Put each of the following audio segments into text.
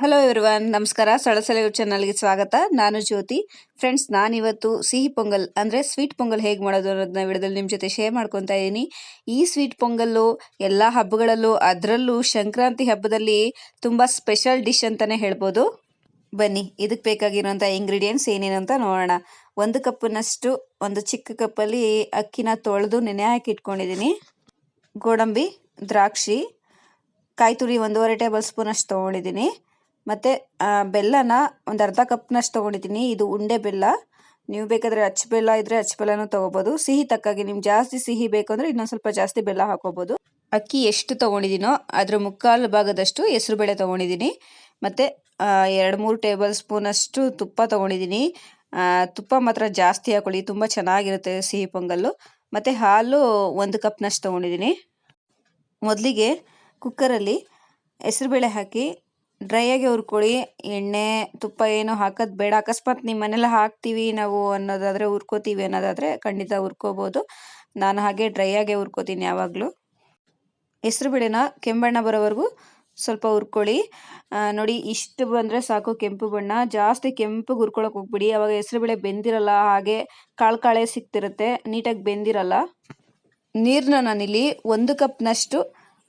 Hello everyone ನಮಸ್ಕಾರ. ಸಳಸಲೆ ಚಾನಲ್ಗೆ ಸ್ವಾಗತ. ನಾನು ಜ್ಯೋತಿ. ಫ್ರೆಂಡ್ಸ್ ನಾನಿವತ್ತು ಸಿಹಿ ಪೊಂಗಲ್ ಅಂದರೆ ಸ್ವೀಟ್ ಪೊಂಗಲ್ ಹೇಗೆ ಮಾಡೋದು ಅನ್ನೋದನ್ನ ವಿಡಿಯೋದಲ್ಲಿ ನಿಮ್ಮ ಜೊತೆ ಶೇರ್ ಮಾಡ್ಕೊತಾ ಇದ್ದೀನಿ ಈ ಸ್ವೀಟ್ ಪೊಂಗಲ್ಲು, ಎಲ್ಲ ಹಬ್ಬಗಳಲ್ಲೂ, ಅದರಲ್ಲೂ ಸಂಕ್ರಾಂತಿ ಹಬ್ಬದಲ್ಲಿ ತುಂಬ ಸ್ಪೆಷಲ್ ಡಿಶ್ ಅಂತಲೇ ಹೇಳ್ಬೋದು. ಬನ್ನಿ ಇದಕ್ಕೆ ಬೇಕಾಗಿರುವಂಥ ಇಂಗ್ರೀಡಿಯೆಂಟ್ಸ್ ಏನೇನು ಅಂತ ನೋಡೋಣ. ಒಂದು ಕಪ್ಪಿನಷ್ಟು, ಒಂದು ಚಿಕ್ಕ ಕಪ್ಪಲ್ಲಿ ಅಕ್ಕಿನ ತೊಳೆದು ನೆನೆ ಹಾಕಿ ಇಟ್ಕೊಂಡಿದ್ದೀನಿ ಗೋಡಂಬಿ, ದ್ರಾಕ್ಷಿ ಕಾಯಿ ತುರಿ ಒಂದೂವರೆ ಟೇಬಲ್ ಸ್ಪೂನಷ್ಟು ತೊಗೊಂಡಿದ್ದೀನಿ ಮತ್ತು ಬೆಲ್ಲನ ಒಂದು ಅರ್ಧ ಕಪ್ನಷ್ಟು ತೊಗೊಂಡಿದ್ದೀನಿ. ಇದು ಉಂಡೆ ಬೆಲ್ಲ. ನೀವು ಬೇಕಾದರೆ ಅಚ್ಚ ಬೆಲ್ಲ ಇದ್ದರೆ ಅಚ್ಚ ಬೆಲ್ಲನೂ ತೊಗೋಬೋದು. ಸಿಹಿ ತಕ್ಕಾಗಿ ನಿಮ್ಗೆ ಜಾಸ್ತಿ ಸಿಹಿ ಬೇಕು ಅಂದರೆ ಇನ್ನೊಂದು ಸ್ವಲ್ಪ ಜಾಸ್ತಿ ಬೆಲ್ಲ ಹಾಕೋಬೋದು. ಅಕ್ಕಿ ಎಷ್ಟು ತೊಗೊಂಡಿದ್ದೀನೋ ಅದರ ಮುಕ್ಕಾಲು ಭಾಗದಷ್ಟು ಹೆಸರುಬೇಳೆ ತೊಗೊಂಡಿದ್ದೀನಿ. ಮತ್ತು ಎರಡು ಮೂರು ಟೇಬಲ್ ಸ್ಪೂನಷ್ಟು ತುಪ್ಪ ತೊಗೊಂಡಿದ್ದೀನಿ. ತುಪ್ಪ ಮಾತ್ರ ಜಾಸ್ತಿ ಹಾಕೊಳ್ಳಿ. ತುಂಬ ಚೆನ್ನಾಗಿರುತ್ತೆ ಸಿಹಿ ಪೊಂಗಲ್ಲು. ಮತ್ತು ಹಾಲು ಒಂದು ಕಪ್ನಷ್ಟು ತೊಗೊಂಡಿದ್ದೀನಿ. ಮೊದಲಿಗೆ ಕುಕ್ಕರಲ್ಲಿ ಹೆಸರುಬೇಳೆ ಹಾಕಿ ಡ್ರೈಯಾಗಿ ಹುರ್ಕೊಳ್ಳಿ. ಎಣ್ಣೆ, ತುಪ್ಪ ಏನು ಹಾಕೋದು ಬೇಡ. ಅಕಸ್ಮಾತ್ ನಿಮ್ಮ ಮನೇಲಿ ಹಾಕ್ತೀವಿ ನಾವು ಅನ್ನೋದಾದರೆ ಹುರ್ಕೋತೀವಿ ಅನ್ನೋದಾದರೆ ಖಂಡಿತ ಹುರ್ಕೋಬೋದು. ನಾನು ಹಾಗೆ ಡ್ರೈಯಾಗೆ ಹುರ್ಕೋತೀನಿ ಯಾವಾಗಲೂ. ಹೆಸರುಬೇಳೆನ ಕೆಂಬಣ್ಣ ಬರೋವರೆಗೂ ಸ್ವಲ್ಪ ಹುರ್ಕೊಳ್ಳಿ. ನೋಡಿ ಇಷ್ಟು ಬಂದರೆ ಸಾಕು ಕೆಂಪು ಬಣ್ಣ. ಜಾಸ್ತಿ ಕೆಂಪು ಹುರ್ಕೊಳಕ್ಕೆ ಹೋಗ್ಬಿಡಿ. ಅವಾಗ ಹೆಸರುಬೇಳೆ ಬೆಂದಿರಲ್ಲ. ಹಾಗೆ ಕಾಳು ಕಾಳೆ ಸಿಕ್ತಿರುತ್ತೆ ನೀಟಾಗಿ ಬೆಂದಿರಲ್ಲ. ನೀರನ್ನ ನಾನಿಲ್ಲಿ ಒಂದು ಕಪ್ನಷ್ಟು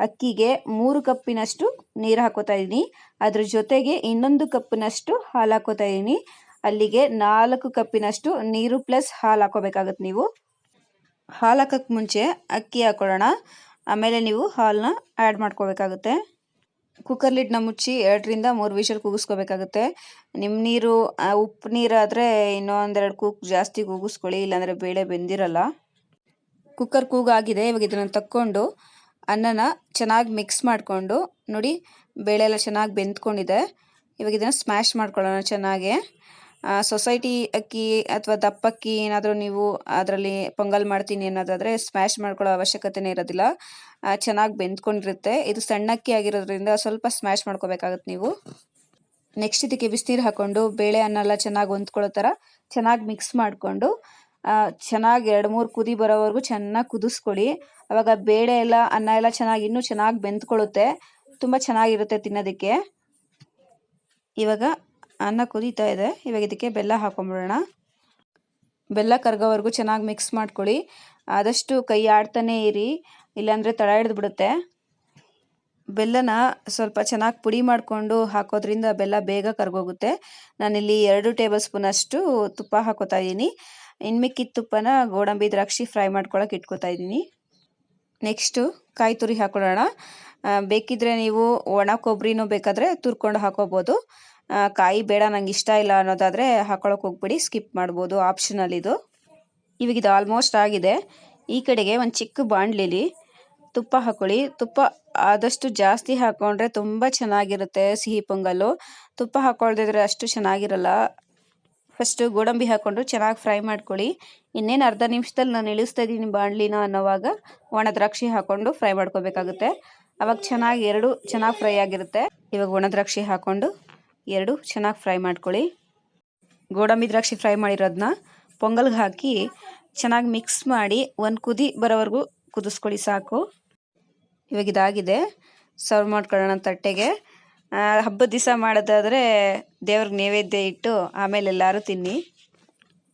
ಅಕ್ಕಿಗೆ ಮೂರು ಕಪ್ಪಿನಷ್ಟು ನೀರು ಹಾಕೋತಾ ಇದ್ದೀನಿ. ಅದ್ರ ಜೊತೆಗೆ ಇನ್ನೊಂದು ಕಪ್ಪಿನಷ್ಟು ಹಾಲು ಹಾಕೋತಾ ಇದ್ದೀನಿ. ಅಲ್ಲಿಗೆ ನಾಲ್ಕು ಕಪ್ಪಿನಷ್ಟು ನೀರು ಪ್ಲಸ್ ಹಾಲು ಹಾಕೋಬೇಕಾಗತ್ತೆ ನೀವು. ಹಾಲು ಹಾಕೋಕ್ಕೆ ಮುಂಚೆ ಅಕ್ಕಿ ಹಾಕೊಳ್ಳೋಣ. ಆಮೇಲೆ ನೀವು ಹಾಲನ್ನ ಆ್ಯಡ್ ಮಾಡ್ಕೋಬೇಕಾಗುತ್ತೆ. ಕುಕ್ಕರ್ ಲಿಡ್ನ ಮುಚ್ಚಿ ಎರಡರಿಂದ ಮೂರು ವಿಷಲ್ ಕೂಗಿಸ್ಕೋಬೇಕಾಗುತ್ತೆ. ನಿಮ್ಮ ನೀರು ಉಪ್ಪು ನೀರಾದರೆ ಇನ್ನೊಂದೆರಡು ಕೂಕ್ ಜಾಸ್ತಿ ಕೂಗಿಸ್ಕೊಳ್ಳಿ, ಇಲ್ಲಾಂದರೆ ಬೇಳೆ ಬೆಂದಿರಲ್ಲ. ಕುಕ್ಕರ್ ಕೂಗಾಗಿದೆ. ಇವಾಗ ಇದನ್ನು ತಕ್ಕೊಂಡು ಅನ್ನನ ಚೆನ್ನಾಗಿ ಮಿಕ್ಸ್ ಮಾಡಿಕೊಂಡು ನೋಡಿ ಬೇಳೆ ಎಲ್ಲ ಚೆನ್ನಾಗಿ ಬೆಂದ್ಕೊಂಡಿದೆ. ಇವಾಗ ಇದನ್ನು ಸ್ಮ್ಯಾಶ್ ಮಾಡ್ಕೊಳ್ಳೋಣ ಚೆನ್ನಾಗಿ. ಸೊಸೈಟಿ ಅಕ್ಕಿ ಅಥವಾ ದಪ್ಪಕ್ಕಿ ಏನಾದರೂ ನೀವು ಅದರಲ್ಲಿ ಪೊಂಗಲ್ ಮಾಡ್ತೀನಿ ಅನ್ನೋದಾದರೆ ಸ್ಮ್ಯಾಶ್ ಮಾಡ್ಕೊಳ್ಳೋ ಅವಶ್ಯಕತೆನೇ ಇರೋದಿಲ್ಲ. ಚೆನ್ನಾಗಿ ಬೆಂದ್ಕೊಂಡಿರುತ್ತೆ. ಇದು ಸಣ್ಣಕ್ಕಿ ಆಗಿರೋದ್ರಿಂದ ಸ್ವಲ್ಪ ಸ್ಮ್ಯಾಶ್ ಮಾಡ್ಕೋಬೇಕಾಗತ್ತೆ ನೀವು. ನೆಕ್ಸ್ಟ್ ಇದಕ್ಕೆ ಬಿಸಿನೀರು ಹಾಕ್ಕೊಂಡು ಬೇಳೆ ಅನ್ನೆಲ್ಲ ಚೆನ್ನಾಗಿ ಹೊಂದ್ಕೊಳ್ಳೋ ಥರ ಚೆನ್ನಾಗಿ ಮಿಕ್ಸ್ ಮಾಡಿಕೊಂಡು ಚೆನ್ನಾಗಿ ಎರಡು ಮೂರು ಕುದಿ ಬರೋವರೆಗೂ ಚೆನ್ನಾಗಿ ಕುದಿಸ್ಕೊಳ್ಳಿ. ಅವಾಗ ಬೇಳೆ ಎಲ್ಲ, ಅನ್ನ ಎಲ್ಲ ಚೆನ್ನಾಗಿ, ಇನ್ನೂ ಚೆನ್ನಾಗಿ ಬೆಂದ್ಕೊಳ್ಳುತ್ತೆ. ತುಂಬ ಚೆನ್ನಾಗಿರುತ್ತೆ ತಿನ್ನೋದಕ್ಕೆ. ಇವಾಗ ಅನ್ನ ಕುದೀತಾ ಇದೆ. ಇವಾಗ ಇದಕ್ಕೆ ಬೆಲ್ಲ ಹಾಕೊಂಬಿಡೋಣ. ಬೆಲ್ಲ ಕರ್ಗೋವರೆಗೂ ಚೆನ್ನಾಗಿ ಮಿಕ್ಸ್ ಮಾಡ್ಕೊಳ್ಳಿ. ಆದಷ್ಟು ಕೈ ಆಡ್ತಾನೆ ಇರಿ. ಇಲ್ಲಾಂದರೆ ತಳ ಹಿಡಿದು ಬಿಡುತ್ತೆ. ಬೆಲ್ಲನ ಸ್ವಲ್ಪ ಚೆನ್ನಾಗಿ ಪುಡಿ ಮಾಡಿಕೊಂಡು ಹಾಕೋದ್ರಿಂದ ಬೆಲ್ಲ ಬೇಗ ಕರ್ಗೋಗುತ್ತೆ. ನಾನಿಲ್ಲಿ ಎರಡು ಟೇಬಲ್ ಸ್ಪೂನಷ್ಟು ತುಪ್ಪ ಹಾಕೋತಾ ಇದ್ದೀನಿ. ಇನ್ಮಿಕ್ಕಿದ ತುಪ್ಪನ ಗೋಡಂಬಿ ದ್ರಾಕ್ಷಿ ಫ್ರೈ ಮಾಡ್ಕೊಳಕ್ಕೆ ಇಟ್ಕೋತಾ ಇದ್ದೀನಿ. ನೆಕ್ಸ್ಟು ಕಾಯಿ ತುರಿ ಹಾಕೊಳ್ಳೋಣ. ಬೇಕಿದ್ರೆ ನೀವು ಒಣ ಕೊಬ್ಬರಿನೂ ಬೇಕಾದರೆ ತುರ್ಕೊಂಡು ಹಾಕೋಬೋದು. ಕಾಯಿ ಬೇಡ, ನಂಗೆ ಇಷ್ಟ ಇಲ್ಲ ಅನ್ನೋದಾದರೆ ಹಾಕೊಳಕ್ಕೆ ಹೋಗ್ಬಿಡಿ ಸ್ಕಿಪ್ ಮಾಡ್ಬೋದು ಆಪ್ಷನಲ್ ಇದು. ಇವಾಗ ಇದು ಆಲ್ಮೋಸ್ಟ್ ಆಗಿದೆ. ಈ ಕಡೆಗೆ ಒಂದು ಚಿಕ್ಕ ಬಾಣಲಿಲಿ ತುಪ್ಪ ಹಾಕೊಳ್ಳಿ. ತುಪ್ಪ ಆದಷ್ಟು ಜಾಸ್ತಿ ಹಾಕೊಂಡ್ರೆ ತುಂಬ ಚೆನ್ನಾಗಿರುತ್ತೆ ಸಿಹಿ ಪೊಂಗಲ್ಲು. ತುಪ್ಪ ಹಾಕೊಳ್ದಿದ್ರೆ ಅಷ್ಟು ಚೆನ್ನಾಗಿರಲ್ಲ. ಫಸ್ಟು ಗೋಡಂಬಿ ಹಾಕ್ಕೊಂಡು ಚೆನ್ನಾಗಿ ಫ್ರೈ ಮಾಡ್ಕೊಳ್ಳಿ. ಇನ್ನೇನು ಅರ್ಧ ನಿಮಿಷದಲ್ಲಿ ನಾನು ಇಳಿಸ್ತಾ ಇದ್ದೀನಿ ಬಾಣಲಿನ ಅನ್ನೋವಾಗ ಒಣ ದ್ರಾಕ್ಷಿ ಹಾಕ್ಕೊಂಡು ಫ್ರೈ ಮಾಡ್ಕೋಬೇಕಾಗುತ್ತೆ. ಅವಾಗ ಚೆನ್ನಾಗಿ ಎರಡು ಚೆನ್ನಾಗಿ ಫ್ರೈ ಆಗಿರುತ್ತೆ. ಇವಾಗ ಒಣ ದ್ರಾಕ್ಷಿ ಹಾಕ್ಕೊಂಡು ಎರಡು ಚೆನ್ನಾಗಿ ಫ್ರೈ ಮಾಡ್ಕೊಳ್ಳಿ. ಗೋಡಂಬಿ ದ್ರಾಕ್ಷಿ ಫ್ರೈ ಮಾಡಿರೋದನ್ನ ಪೊಂಗಲ್ಗೆ ಹಾಕಿ ಚೆನ್ನಾಗಿ ಮಿಕ್ಸ್ ಮಾಡಿ ಒಂದು ಕುದಿ ಬರೋವರೆಗೂ ಕುದಿಸ್ಕೊಳ್ಳಿ ಸಾಕು. ಇವಾಗ ಇದಾಗಿದೆ. ಸರ್ವ್ ಮಾಡ್ಕೊಳ್ಳೋಣ ತಟ್ಟೆಗೆ. ಹಬ್ಬದ ದಿವಸ ಮಾಡೋದಾದರೆ ದೇವ್ರಿಗೆ ನೈವೇದ್ಯ ಇಟ್ಟು ಆಮೇಲೆ ಎಲ್ಲರೂ ತಿನ್ನಿ.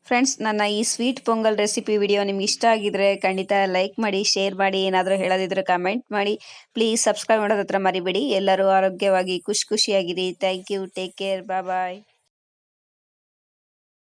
ಫ್ರೆಂಡ್ಸ್ ನನ್ನ ಈ ಸ್ವೀಟ್ ಪೊಂಗಲ್ ರೆಸಿಪಿ ವಿಡಿಯೋ ನಿಮ್ಗೆ ಇಷ್ಟ ಆಗಿದ್ರೆ ಖಂಡಿತ ಲೈಕ್ ಮಾಡಿ ಶೇರ್ ಮಾಡಿ, ಏನಾದರೂ ಹೇಳೋದಿದ್ರೆ ಕಮೆಂಟ್ ಮಾಡಿ. ಪ್ಲೀಸ್ ಸಬ್ಸ್ಕ್ರೈಬ್ ಮಾಡೋದ್ರ ಹತ್ರ ಮರಿಬೇಡಿ. ಎಲ್ಲರೂ ಆರೋಗ್ಯವಾಗಿ, ಖುಷಿ ಖುಷಿಯಾಗಿರಿ. Thank you take care bye